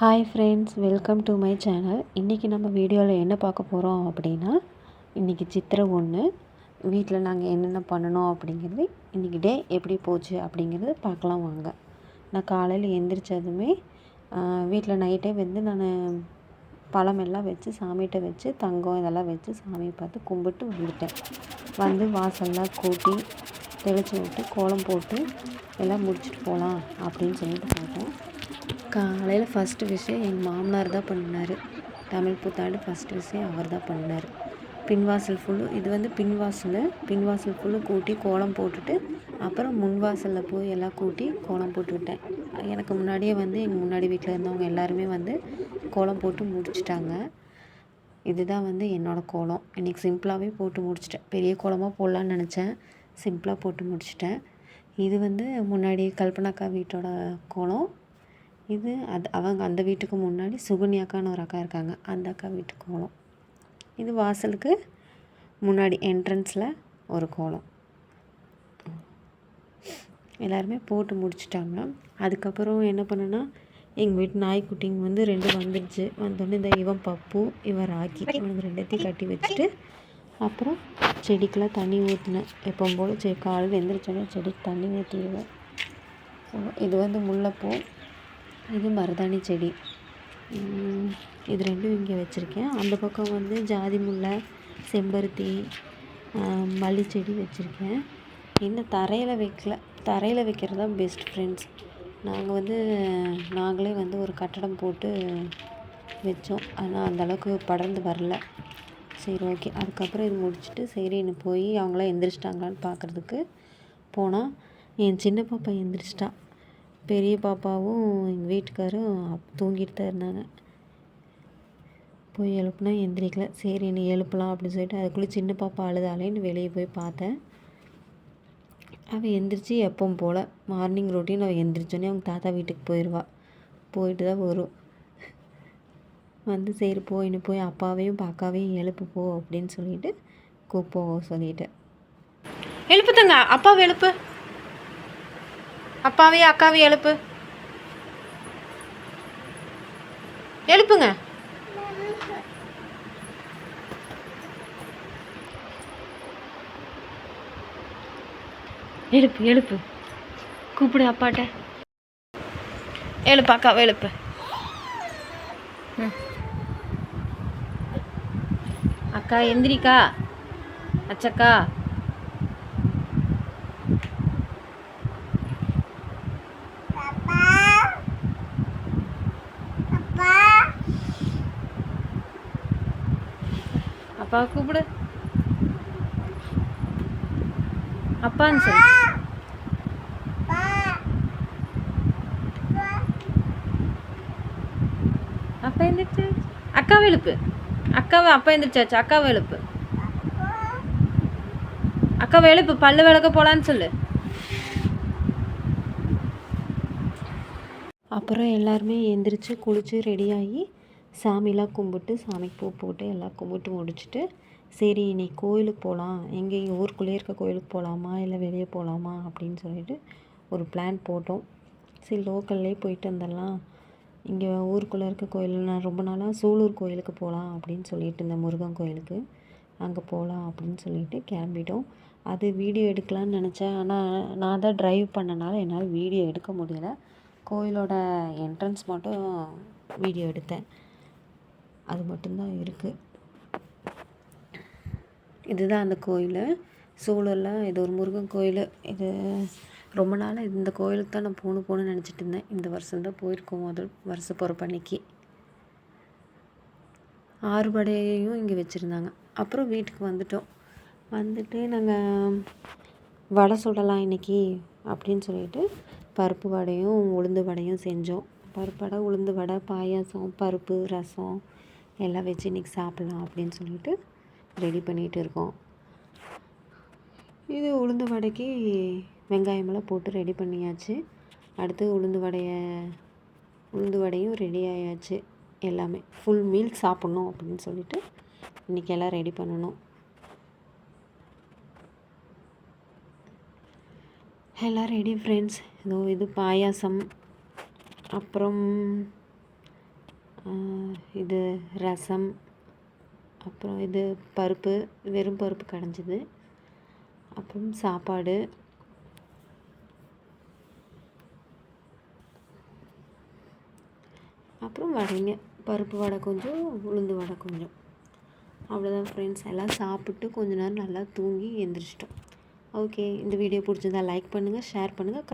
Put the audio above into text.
Hi friends welcome to my channel இன்றைக்கி நம்ம வீடியோவில் என்ன பார்க்க போகிறோம் அப்படின்னா இன்றைக்கி சித்திரை ஒன்று வீட்டில் நாங்கள் என்னென்ன பண்ணணும் அப்படிங்கிறது இன்றைக்கி டே எப்படி போச்சு அப்படிங்கிறது பார்க்கலாம் வாங்க. நான் காலையில் எந்திரிச்சதுமே வீட்டில் நைட்டே வந்து நான் பழம் எல்லாம் வச்சு சாமிகிட்ட வச்சு தங்கம் இதெல்லாம் வச்சு சாமியை பார்த்து கும்பிட்டு வந்துட்டேன். வந்து வாசல்லாம் கூட்டி தெளித்து விட்டு கோலம் போட்டு எல்லாம் முடிச்சுட்டு போகலாம் அப்படின்னு சொல்லிட்டு போட்டோம் காலையில் ஃபஸ்ட்டு விஷயம் எங்கள் மாமனார் தான் பண்ணார் தமிழ் புத்தாண்டு ஃபஸ்ட்டு விஷயம் அவர் தான் பண்ணார் பின்வாசல் ஃபுல்லு இது வந்து பின்வாசல் பின்வாசல் ஃபுல்லு கூட்டி கோலம் போட்டுட்டு அப்புறம் முன்வாசலில் போய் எல்லாம் கூட்டி கோலம் போட்டுவிட்டேன் எனக்கு முன்னாடியே வந்து எங்கள் முன்னாடி வீட்டில் இருந்தவங்க எல்லாருமே வந்து கோலம் போட்டு முடிச்சிட்டாங்க. இதுதான் வந்து என்னோடய கோலம். இன்றைக்கி சிம்பிளாகவே போட்டு முடிச்சிட்டேன். பெரிய கோலமாக போடலான்னு நினச்சேன். சிம்பிளாக போட்டு முடிச்சிட்டேன். இது வந்து முன்னாடி கல்பனாக்கா வீட்டோட கோலம். இது அது அவங்க அந்த வீட்டுக்கு முன்னாடி சுகன்யாக்கான்னு ஒரு அக்கா இருக்காங்க. அந்த அக்கா வீட்டு கோலம். இது வாசலுக்கு முன்னாடி என்ட்ரன்ஸில் ஒரு கோலம். எல்லாருமே போட்டு முடிச்சிட்டாங்க. அதுக்கப்புறம் என்ன பண்ணேன்னா எங்கள் வீட்டு நாய்க்குட்டிங்க வந்து ரெண்டு வந்துடுச்சு. வந்தோடனே இந்த இவன் பப்பு இவன் ராக்கி இவனுக்கு ரெண்டுத்தையும் கட்டி வச்சுட்டு அப்புறம் செடிக்கெலாம் தண்ணி ஊற்றினேன் எப்பவும் போல் செடி காலையில் எழுந்திரிச்சோடனே செடிக்கு தண்ணி ஊற்றிடுவேன் இது வந்து முல்லைப்பூ. இது மருதாணி செடி. இது ரெண்டும் இங்கே வச்சுருக்கேன். அந்த பக்கம் வந்து ஜாதி முல்லை செம்பருத்தி மல்லி செடி வச்சுருக்கேன். இன்னும் தரையில் வைக்கல. தரையில் வைக்கிறது தான் பெஸ்ட் ஃப்ரெண்ட்ஸ் நாங்கள் வந்து நாங்களே வந்து ஒரு கட்டடம் போட்டு வச்சோம். ஆனால் அந்தளவுக்கு படர்ந்து வரல. சரி ஓகே அதுக்கப்புறம் இது முடிச்சுட்டு சரின்னு போய் அவங்களாம் எந்திரிச்சிட்டாங்களான்னு பார்க்குறதுக்கு போனால் என் சின்ன பாப்பா எந்திரிச்சிட்டா. பெரிய பாப்பாவும் எங்கள் வீட்டுக்காரும் தூங்கிட்டு தான் இருந்தாங்க. போய் எழுப்புனா எந்திரிக்கல. சரி என்னை எழுப்பலாம் அப்படின்னு சொல்லிட்டு அதுக்குள்ளே சின்ன பாப்பா அழுதாலேன்னு வெளியே போய் பார்த்தேன். அவள் எந்திரிச்சு எப்பவும் போல் மார்னிங் ரொட்டீன் அவள் எந்திரிச்சோன்னே அவங்க தாத்தா வீட்டுக்கு போயிடுவாள் போயிட்டு தான் வரும். வந்து சரி போயின்னு போய் அப்பாவையும் அக்காவையும் எழுப்பு போ அப்படின்னு சொல்லிட்டு கூப்போ சொல்லிட்டு எழுப்பு தங்க அப்பாவை எழுப்பு. அப்பாவையும் அக்காவையும் எழுப்பு. எழுப்புங்க. எழுப்பு எழுப்பு. கூப்பிடு அப்பாட்ட. எழுப்பு அக்காவை எழுப்பு. அக்கா எந்திரிக்கா. அச்சக்கா. அப்பா கூப்பிடு. அப்பான்னு சொல்லு. அப்பா எந்திரிச்சு. அக்காவை எழுப்பு. அக்காவை அப்பா எந்திரிச்சாச்சு. அக்காவை எழுப்பு. அக்காவை எழுப்பு. பல்லு விளக்க போலான்னு சொல்லு. அப்புறம் எல்லாருமே எந்திரிச்சு குளித்து ரெடியாகி சாமிலாம் கும்பிட்டு சாமிக்கு பூ போட்டு எல்லாம் கும்பிட்டு முடிச்சுட்டு சரி இன்னைக்கு கோயிலுக்கு போகலாம் எங்கே ஊருக்குள்ளேயே இருக்க கோயிலுக்கு போகலாமா இல்லை வெளியே போகலாமா அப்படின்னு சொல்லிட்டு ஒரு பிளான் போட்டோம். சரி லோக்கல்லே போயிட்டு வந்துடலாம். இங்கே ஊருக்குள்ளே இருக்க கோயில் நான் ரொம்ப நாளாக சூலூர் கோயிலுக்கு போகலாம் அப்படின்னு சொல்லிட்டு இருந்தேன் முருகன் கோயிலுக்கு. அங்கே போகலாம் அப்படின்னு சொல்லிட்டு கிளம்பிட்டோம். அது வீடியோ எடுக்கலான்னு நினச்சேன். ஆனால் நான் தான் ட்ரைவ் பண்ணனால என்னால் வீடியோ எடுக்க முடியலை. கோயிலோட என்ட்ரன்ஸ் மட்டும் வீடியோ எடுத்தேன். அது மட்டும்தான் இருக்குது இதுதான் அந்த கோயில். சூழலில் இது ஒரு முருகன் கோயில். இது ரொம்ப நாளாக இந்த கோயிலுக்கு தான் நான் போகணும் போகணுன்னு நினச்சிட்டு இருந்தேன். இந்த வருஷம் தான் போயிருக்கோம் முதல் வருஷ பிறப்பன்னைக்கு ஆறுபடையையும் இங்கே வச்சுருந்தாங்க. அப்புறம் வீட்டுக்கு வந்துட்டோம். வந்துட்டு நாங்கள் வடை சுடலாம் இன்றைக்கி அப்படின்னு சொல்லிட்டு பருப்பு வடையும் உளுந்து வடையும் செஞ்சோம். பருப்பு வடை உளுந்து வடை பாயாசம் பருப்பு ரசம் எல்லாம் வச்சு இன்றைக்கி சாப்பிட்லாம் அப்படின்னு சொல்லிட்டு ரெடி பண்ணிகிட்டு இருக்கோம். இது உளுந்து வடைக்கு வெங்காயமெல்லாம் போட்டு ரெடி பண்ணியாச்சு. அடுத்து உளுந்து வடையை உளுந்து வடையும் ரெடி ஆயாச்சு எல்லாமே. ஃபுல் மீல் சாப்பிட்ணும் அப்படின்னு சொல்லிட்டு இன்றைக்கி எல்லாம் ரெடி பண்ணணும். எல்லாம் ரெடி ஃப்ரெண்ட்ஸ் இதோ இது பாயாசம். அப்புறம் இது ரசம் அப்புறம் இது பருப்பு வெறும் பருப்பு கடைஞ்சது. அப்புறம் சாப்பாடு. அப்புறம் வடைங்க. பருப்பு வடை கொஞ்சம் உளுந்து வடை கொஞ்சம். அவ்வளோதான் ஃப்ரெண்ட்ஸ் எல்லாம் சாப்பிட்டு கொஞ்ச நேரம் நல்லா தூங்கி எந்திரிச்சிட்டோம். ஓகே இந்த வீடியோ பிடிச்சிருந்தா லைக் பண்ணுங்கள் ஷேர் பண்ணுங்கள்